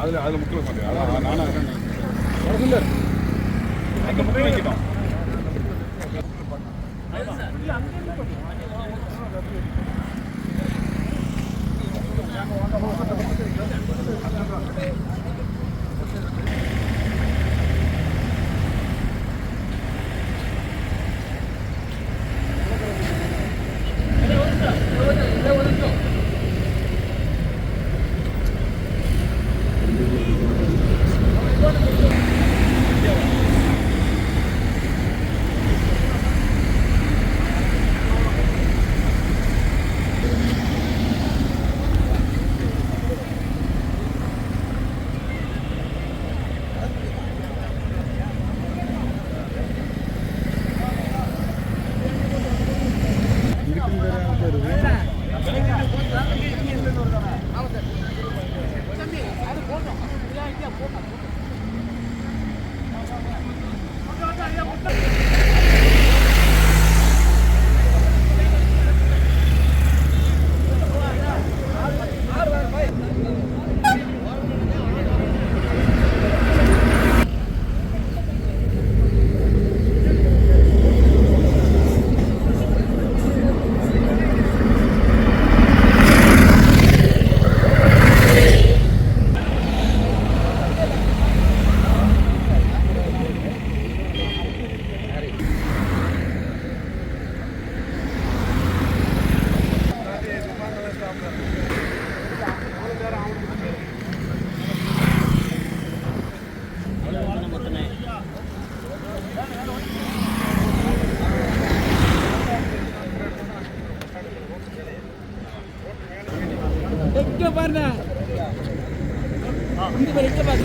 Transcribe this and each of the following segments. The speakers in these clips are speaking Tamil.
அதில் அதில் முக்கிய மாட்டேன் அதான் நானும் இருக்கேன் அங்கே முக்கிய வைக்கணும் இங்க பாருங்க இங்க பாரு இங்க பாரு.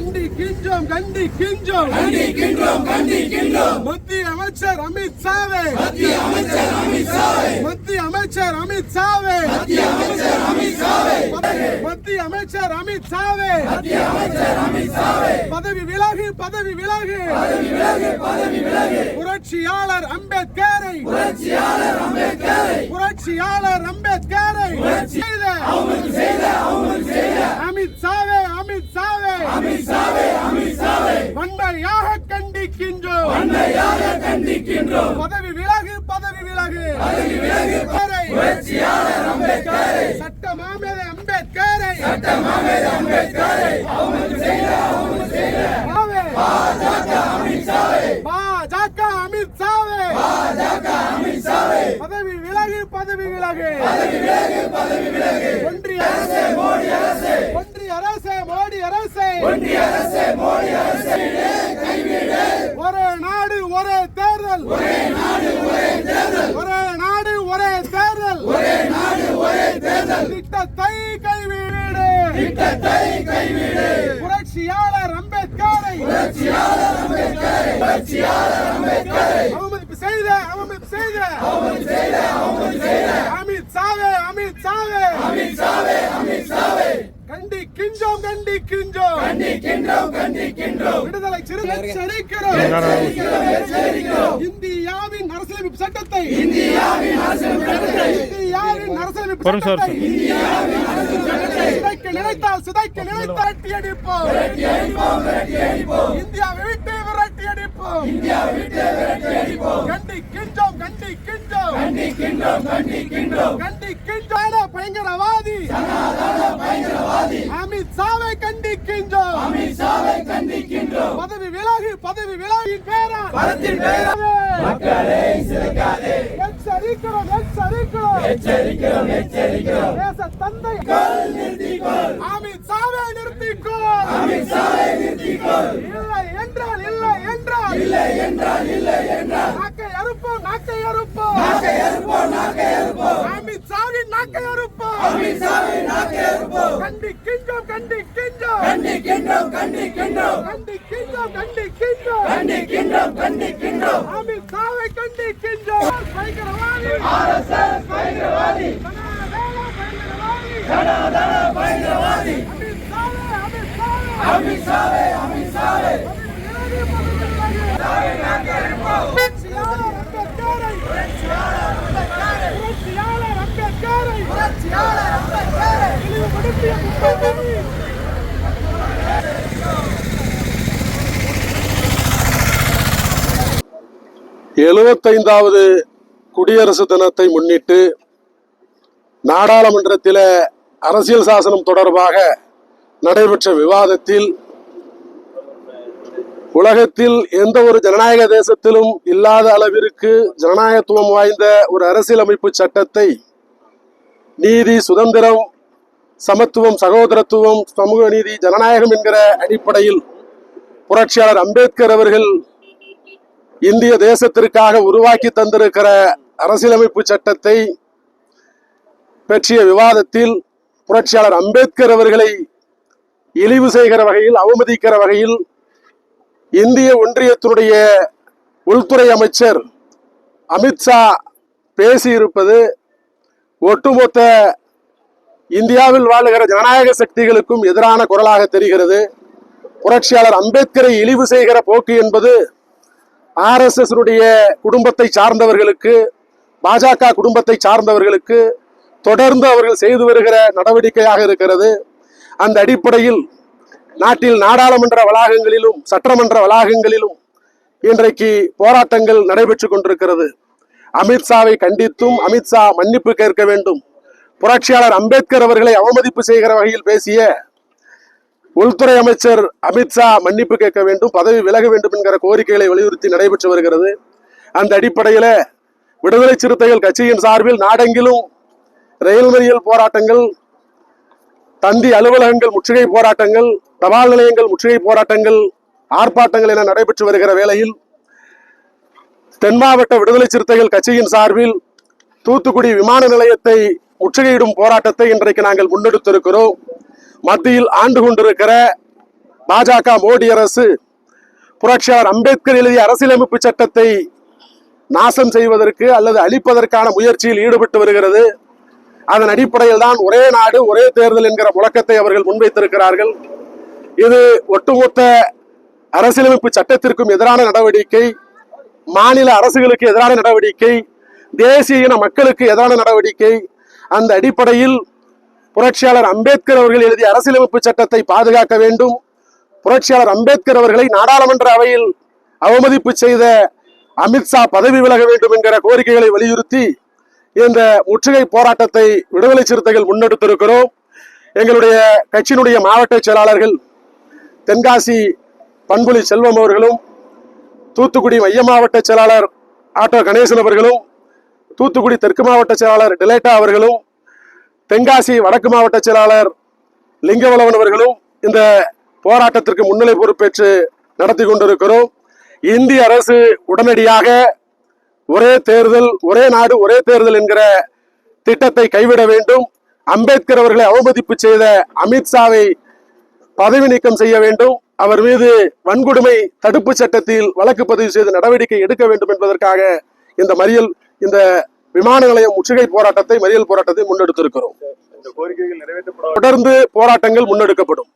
கண்டிக்கின்றோம் கண்டிக்கின்றோம் கண்டிக்கின்றோம் மத்திய அமைச்சர் அமித் சாவே மத்திய அமைச்சர் அமித் சாவே மத்திய அமைச்சர் அமித் சாவே மத்திய அமைச்சர் அமித் சாவே மத்திய அமைச்சர் அமித் சாவே மத்திய அமைச்சர் அமித் சாவே பதவி விலகு பதவி விலகு. பதவி விலகு பதவி விலகு. புரட்சியாளர் அம்பேத்கரை. புரட்சியாளர் அம்பேத்கரை. புரட்சியாளர் அம்பேத்கரை. செய்த அவங்களுக்கு செய்த அவங்களுக்கு செய்த. அமித் சாவே அமித் சாவே அமித் வன்மையாக கண்டிக்கின்றோம். வன்மையாக கண்டிக்கின்றோம் பதவி விலகு பதவி விலகு. பதவி விலகு புரட்சியாளர் அம்பேத்கரை. சட்ட மாமேதை அம்பேத்கரை. சட்ட மாமேதை அம்பேத்கரை பாஜக அமித் பாஜக பாஜக பதவி விலகு பதவி விலகு. பதவி விலகு பதவி விலகு ஒன்றிய மோடி மோடி அரசு. ஒன்றிய அரசு மோடி அரசு கைவிடு ஒரே நாடு ஒரே தேர்தல். ஒரே நாடு ஒரே தேர்தல். ஒரே நாடு ஒரே தேர்தல் ஒரே நாடு ஒரே தேர்தல் திட்டத்தை கைவிடு. திட்டத்தை கைவிடு புரட்சியாளர் அம்பேத்கரை. புரட்சியாளர் அம்பேத்கரை புரட்சியாளர் அம்பேத்கரை அவமதிப்பு செய்த அவமதிப்பு செய்த அவமதிப்பு செய்த அவமதிப்பு செய்த அமித் சாவே அமித் சாவே அமித் சாவே அமித் சாவே கண்டிக்கின்றோம் கண்டிக்கின்றோம். கண்டிக்கின்றோம் கண்டிக்கின்றோம். விடுதலை சிறுத்தை எச்சரிக்கிறோம். இந்தியாவின் அரசியலமைப்பு சட்டத்தை. இந்தியாவின் அரசியலமைப்பு சட்டத்தை. இந்தியாவின் அரசியலமைப்பு சட்டத்தை. இந்தியாவின் அரசியலமைப்பு சட்டத்தை. சிதைக்க நினைத்தால் சிதைக்க நினைத்தால் விரட்டி அடிப்போம். விரட்டி அடிப்போம் விரட்டி அடிப்போம். இந்தியாவை விட்டு விரட்டி அடிப்போம். இந்தியாவை விட்டு விரட்டி அடிப்போம். கண்டிக்கின்றோம் கண்டிக்கின்றோம். கண்டிக்கின்றோம் கண்டிக்கின்றோம். கண்டிக்கின்றோம். பயங்கரவாதி. அமித் சாவை கண்டிக்கின்றோம். அமித் சாவை கண்டிக்கின்றோம் பதவி விலகு பதவி விலகின் பேரா. பதத்தின் பேரா. மக்களை சிறைக்காதே எச்சரிக்கிறோம் எச்சரிக்கிறோம். எச்சரிக்கிறோம் எச்சரிக்கிறோம். தேச தந்தை. நிறுத்திக்கொள். அமித் சாவை நிறுத்திக்கொள். அமித் சாவை நிறுத்திக்கொள். இல்லை என்றால் இல்லை என்றால். இல்லை என்றால் இல்லை என்றால். நாக்கை அறுப்போம் நாக்கை அறுப்போம். நாக்கை அறுப்போம் நாக்கை அறுப்போம். அமித் சாவின் நாக்கை அறுப்போம் சாவின் நாக்கை அறுப்போம் கண்டிக்கின்றோம் கண்டிக்கின்றோம். கண்டிக்கின்றோம் கண்டிக்கின்றோம் கண்டிக்கின்றோம். கண்டிக்கின்றோம் கண்டிக்கின்றோம். கண்டிக்கின்றோம் அமித்ஷாவை கண்டிக்கின்றோம். பயங்கரவாதி. ஆர்எஸ்எஸ் பயங்கரவாதி. சனாதன பயங்கரவாதி. அமித்ஷாவே அமித்ஷாவே அமித்ஷாவே அம்பேத்கரை புரட்சியாளர் அம்பேத்கரை புரட்சியாளர் அம்பேத்கரை இழிவுபடுத்திய முப்படை எழுபத்தைந்தாவது குடியரசு தினத்தை முன்னிட்டு நாடாளுமன்றத்தில் அரசியல் சாசனம் தொடர்பாக நடைபெற்ற விவாதத்தில் உலகத்தில் எந்த ஒரு ஜனநாயக தேசத்திலும் இல்லாத அளவிற்கு ஜனநாயகத்துவம் வாய்ந்த ஒரு அரசியலமைப்பு சட்டத்தை நீதி சுதந்திரம் சமத்துவம் சகோதரத்துவம் சமூக நீதி ஜனநாயகம் என்கிற அடிப்படையில் புரட்சியாளர் அம்பேத்கர் அவர்கள் இந்திய தேசத்திற்காக உருவாக்கி தந்திருக்கிற அரசியலமைப்பு சட்டத்தை பற்றிய விவாதத்தில் புரட்சியாளர் அம்பேத்கர் அவர்களை இழிவு செய்கிற வகையில் அவமதிக்கிற வகையில் இந்திய ஒன்றியத்தினுடைய உள்துறை அமைச்சர் அமித்ஷா பேசியிருப்பது ஒட்டுமொத்த இந்தியாவில் வாழுகிற ஜனநாயக சக்திகளுக்கும் எதிரான குரலாக தெரிகிறது. புரட்சியாளர் அம்பேத்கரை இழிவு செய்கிற போக்கு என்பது ஆர்எஸ்எஸ்னுடைய குடும்பத்தை சார்ந்தவர்களுக்கு பாஜக குடும்பத்தை சார்ந்தவர்களுக்கு தொடர்ந்து அவர்கள் செய்து வருகிற நடவடிக்கையாக இருக்கிறது. அந்த அடிப்படையில் நாட்டில் நாடாளுமன்ற வளாகங்களிலும் சட்டமன்ற வளாகங்களிலும் இன்றைக்கு போராட்டங்கள் நடைபெற்று கொண்டிருக்கிறது. அமித்ஷாவை கண்டித்தும் அமித்ஷா மன்னிப்பு கேட்க வேண்டும். புரட்சியாளர் அம்பேத்கர் அவர்களை அவமதிப்பு செய்கிற வகையில் பேசிய உள்துறை அமைச்சர் அமித்ஷா மன்னிப்பு கேட்க வேண்டும் பதவி விலக வேண்டும் என்கிற கோரிக்கைகளை வலியுறுத்தி நடைபெற்று வருகிறது. அந்த அடிப்படையில் விடுதலை சிறுத்தைகள் கட்சியின் சார்பில் நாடெங்கிலும் ரயில் மறியல் போராட்டங்கள் தந்தி அலுவலகங்கள் முற்றுகை போராட்டங்கள் தபால் நிலையங்கள் முற்றுகை போராட்டங்கள் ஆர்ப்பாட்டங்கள் என நடைபெற்று வருகிற வேளையில் தென் மாவட்ட விடுதலை சிறுத்தைகள் கட்சியின் சார்பில் தூத்துக்குடி விமான நிலையத்தை முற்றுகையிடும் போராட்டத்தை இன்றைக்கு நாங்கள் முன்னெடுத்திருக்கிறோம். மத்தியில் ஆண்டு கொண்டிருக்கிற பாஜக மோடி அரசு புரட்சியாளர் அம்பேத்கர் எழுதிய அரசியலமைப்பு சட்டத்தை நாசம் செய்வதற்கு அல்லது அழிப்பதற்கான முயற்சியில் ஈடுபட்டு வருகிறது. அதன் அடிப்படையில் தான் ஒரே நாடு ஒரே தேர்தல் என்கிற முழக்கத்தை அவர்கள் முன்வைத்திருக்கிறார்கள். இது ஒட்டுமொத்த அரசியலமைப்பு சட்டத்திற்கும் எதிரான நடவடிக்கை மாநில அரசுகளுக்கு எதிரான நடவடிக்கை தேசிய இன மக்களுக்கு எதிரான நடவடிக்கை அந்த அடிப்படையில் புரட்சியாளர் அம்பேத்கர் அவர்கள் எழுதிய அரசியலமைப்பு சட்டத்தை பாதுகாக்க வேண்டும். புரட்சியாளர் அம்பேத்கர் அவர்களை நாடாளுமன்ற அவையில் அவமதிப்பு செய்த அமித்ஷா பதவி விலக வேண்டும் என்கிற கோரிக்கைகளை வலியுறுத்தி இந்த முற்றுகை போராட்டத்தை விடுதலை சிறுத்தைகள் முன்னெடுத்திருக்கிறோம். எங்களுடைய கட்சியினுடைய மாவட்ட செயலாளர்கள் தென்காசி பண்புலி செல்வம் அவர்களும் தூத்துக்குடி மைய மாவட்ட செயலாளர் ஆட்டோ கணேசன் அவர்களும் தூத்துக்குடி தெற்கு மாவட்ட செயலாளர் டிலேட்டா அவர்களும் தென்காசி வடக்கு மாவட்ட செயலாளர் லிங்கவளவன் அவர்களும் இந்த போராட்டத்திற்கு முன்னிலை பொறுப்பேற்று நடத்தி கொண்டிருக்கிறோம். இந்திய அரசு உடனடியாக ஒரே தேர்தல் ஒரே நாடு ஒரே தேர்தல் என்கிற திட்டத்தை கைவிட வேண்டும். அம்பேத்கர் அவர்களை அவமதிப்பு செய்த அமித்ஷாவை பதவி நீக்கம் செய்ய வேண்டும். அவர் மீது வன்கொடுமை தடுப்பு சட்டத்தில் வழக்கு பதிவு செய்து நடவடிக்கை எடுக்க வேண்டும் என்பதற்காக இந்த மறியல் இந்த விமான நிலையம் முற்றுகை போராட்டத்தை மறியல் போராட்டத்தை முன்னெடுத்திருக்கிறோம். இந்த கோரிக்கைகள் நிறைவேற்றப்பட தொடர்ந்து போராட்டங்கள் முன்னெடுக்கப்படும்.